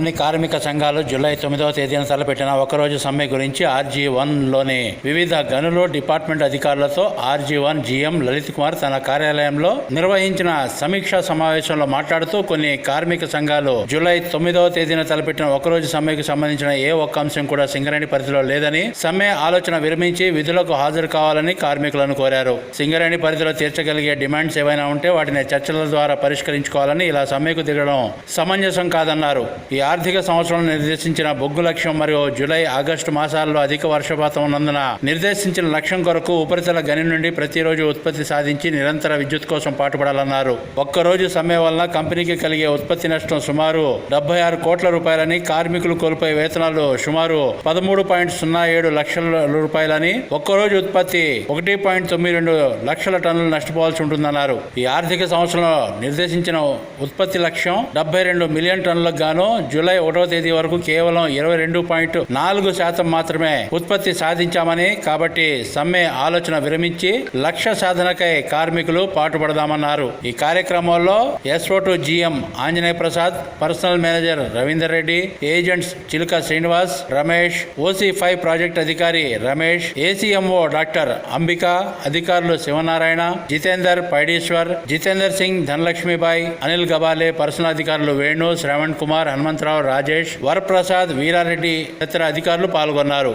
కొన్ని కార్మిక సంఘాలు జూలై తొమ్మిదవ తేదీన తలపెట్టిన ఒకరోజు సమ్మె గురించి ఆర్జీ వన్లోని వివిధ గనులు డిపార్ట్మెంట్ అధికారులతో RG one GM Lalith Kumar తన కార్యాలయంలో నిర్వహించిన సమీక్షా సమావేశంలో మాట్లాడుతూ కొన్ని కార్మిక సంఘాలు జూలై తొమ్మిదవ తేదీన తలపెట్టిన ఒకరోజు సమ్మెకు సంబంధించిన ఏ ఒక్క అంశం కూడా సింగరేణి పరిధిలో లేదని సమ్మె ఆలోచన విరమించి విధులకు హాజరు కావాలని కార్మికులను కోరారు. సింగరేణి పరిధిలో తీర్చగలిగే డిమాండ్స్ ఏవైనా ఉంటే వాటిని చర్చల ద్వారా పరిష్కరించుకోవాలని ఇలా సమ్మెకు దిగడం సమంజసం కాదన్నారు. ఈ ఆర్థిక సంవత్సరం నిర్దేశించిన బొగ్గు లక్ష్యం మరియు జూలై ఆగస్టు మాసాల్లో అధిక వర్షపాతం ఉన్నందున నిర్దేశించిన లక్ష్యం కొరకు ఉపరితల గని నుండి ప్రతిరోజు ఉత్పత్తి సాధించి నిరంతర విద్యుత్ కోసం పాటుపడాలన్నారు. ఒక్కరోజు సమ్మె వలన కంపెనీకి కలిగే ఉత్పత్తి నష్టం సుమారు డెబ్బై ఆరు కోట్ల రూపాయలని కార్మికులు కోల్పోయే వేతనాలు సుమారు పదమూడు పాయింట్ సున్నా ఏడు లక్షల రూపాయలని ఒక్కరోజు ఉత్పత్తి ఒకటి పాయింట్ తొమ్మిది రెండు లక్షల టన్నులు నష్టపోవాల్సి ఉంటుందన్నారు. ఈ ఆర్థిక సంవత్సరంలో నిర్దేశించిన ఉత్పత్తి లక్ష్యం డెబ్బై రెండు మిలియన్ టన్నులకు గాను జూలై ఒకటో తేదీ వరకు కేవలం ఇరవై రెండు పాయింట్ నాలుగు శాతం మాత్రమే ఉత్పత్తి సాధించామని కాబట్టి సమ్మె ఆలోచన విరమించి లక్ష్య సాధనకై కార్మికులు పాటుపడదామన్నారు. ఈ కార్యక్రమంలో SO to GM Anjaneya Prasad personnel manager Ravinder Reddy agents Chiluka Srinivas Ramesh OC five project అధికారి రమేష్ ఏసీఎంఓ డాక్టర్ అంబిక అధికారులు శివనారాయణ జితేందర్ పైడేశ్వర్ జితేందర్ సింగ్ ధనలక్ష్మీబాయి అనిల్ గబాలే పర్సనల్ అధికారులు వేణు శ్రవణ్ కుమార్ హనుమంతరావు రాజేష్ వరప్రసాద్ వీరారెడ్డి తదితర అధికారులు పాల్గొన్నారు.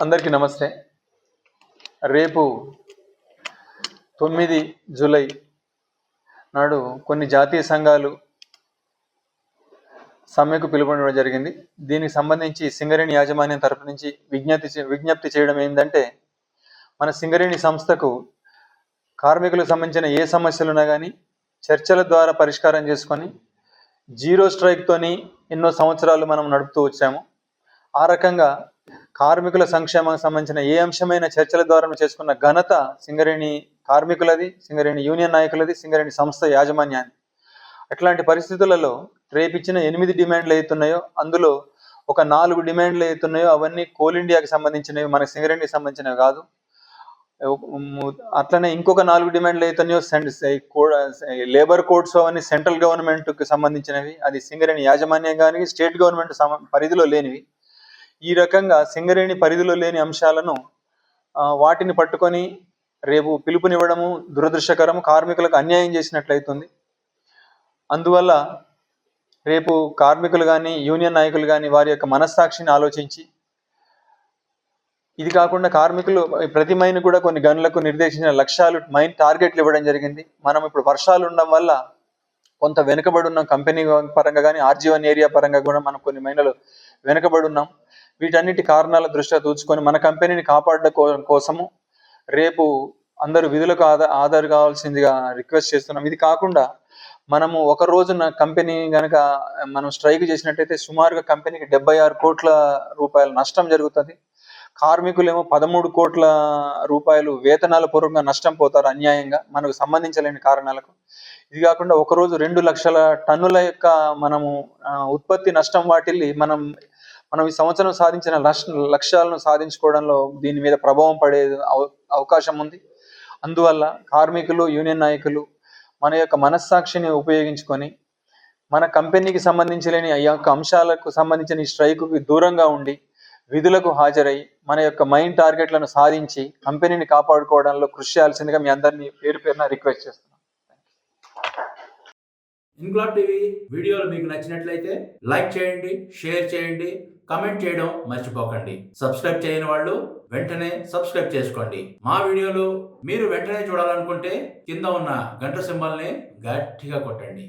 అందరికీ నమస్తే. రేపు తొమ్మిది జూలై నాడు కొన్ని జాతీయ సంఘాలు సమ్మెకు పిలుపునివ్వడం జరిగింది. దీనికి సంబంధించి సింగరేణి యాజమాన్యం తరపు నుంచి విజ్ఞప్తి చే- విజ్ఞప్తి చేయడం ఏంటంటే మన సింగరేణి సంస్థకు కార్మికులకు సంబంధించిన ఏ సమస్యలు ఉన్నా కానీ చర్చల ద్వారా పరిష్కారం చేసుకొని జీరో స్ట్రైక్తోని ఎన్నో సంవత్సరాలు మనం నడుపుతూ వచ్చాము. ఆ రకంగా కార్మికుల సంక్షేమానికి సంబంధించిన ఏ అంశమైన చర్చల ద్వారా చేసుకున్న ఘనత సింగరేణి కార్మికులది సింగరేణి యూనియన్ నాయకులది సింగరేణి సంస్థ యాజమాన్యాన్ని అట్లాంటి పరిస్థితులలో రేపిచ్చిన ఎనిమిది డిమాండ్లు అవుతున్నాయో అందులో ఒక నాలుగు డిమాండ్లు అవుతున్నాయో అవన్నీ కోల్ ఇండియాకి సంబంధించినవి మన సింగరేణికి సంబంధించినవి కాదు. అట్లనే ఇంకొక నాలుగు డిమాండ్లు అవుతున్నాయో లేబర్ కోడ్స్ అవన్నీ సెంట్రల్ గవర్నమెంట్కి సంబంధించినవి. అది సింగరేణి యాజమాన్యం కానీ స్టేట్ గవర్నమెంట్ సమ- పరిధిలో లేనివి. ఈ రకంగా సింగరేణి పరిధిలో లేని అంశాలను వాటిని పట్టుకొని రేపు పిలుపునివ్వడము దురదృష్టకరం. కార్మికులకు అన్యాయం చేసినట్లయితుంది. అందువల్ల రేపు కార్మికులు కానీ యూనియన్ నాయకులు కానీ వారి యొక్క మనస్సాక్షిని ఆలోచించి ఇది కాకుండా కార్మికులు ప్రతి మైన్ కూడా కొన్ని గనులకు నిర్దేశించిన లక్ష్యాలు మైన్ టార్గెట్లు ఇవ్వడం జరిగింది. మనం ఇప్పుడు వర్షాలు ఉండడం వల్ల కొంత వెనుకబడి ఉన్నాం. కంపెనీ పరంగా కానీ ఆర్జీవన్ ఏరియా పరంగా కూడా మనం కొన్ని మైనలు వెనుకబడి ఉన్నాం. వీటన్నిటి కారణాల దృష్ట్యా తూచుకొని మన కంపెనీని కాపాడడం కో- కోసము రేపు అందరూ విధులకు ఆధార ఆధార్ కావాల్సిందిగా రిక్వెస్ట్ చేస్తున్నాం. ఇది కాకుండా మనము ఒక రోజున కంపెనీ కనుక మనం స్ట్రైక్ చేసినట్టయితే సుమారుగా కంపెనీకి డెబ్బై ఆరు కోట్ల రూపాయల నష్టం జరుగుతుంది. కార్మికులేమో పదమూడు కోట్ల రూపాయలు వేతనాల పూర్వకంగా నష్టం పోతారు అన్యాయంగా మనకు సంబంధించలేని కారణాలకు. ఇది కాకుండా ఒకరోజు రెండు లక్షల టన్నుల యొక్క మనము ఉత్పత్తి నష్టం వాటిల్లి మనం మనం ఈ సంవత్సరం సాధించిన లక్ష్యాలను సాధించుకోవడంలో దీని మీద ప్రభావం పడే అవ- అవకాశం ఉంది. అందువల్ల కార్మికులు యూనియన్ నాయకులు మన యొక్క మనస్సాక్షిని ఉపయోగించుకొని మన కంపెనీకి సంబంధించలేని ఈ యొక్క అంశాలకు సంబంధించిన ఈ స్ట్రైకుకి దూరంగా ఉండి విధులకు హాజరై మన యొక్క మైండ్ టార్గెట్లను సాధించి కంపెనీని కాపాడుకోవడంలో కృషి చేయాల్సిందిగా మీ అందరినీ పేరు పేరున రిక్వెస్ట్ చేస్తున్నాను ఇంక్లాబ్ టీవీ వీడియోలు మీకు నచ్చినట్లయితే లైక్ చేయండి షేర్ చేయండి కమెంట్ చేయడం మర్చిపోకండి. సబ్స్క్రైబ్ చేయని వాళ్ళు వెంటనే సబ్స్క్రైబ్ చేసుకోండి. మా వీడియోలు మీరు వెంటనే చూడాలనుకుంటే కింద ఉన్న గంట సింబల్ని గట్టిగా కొట్టండి.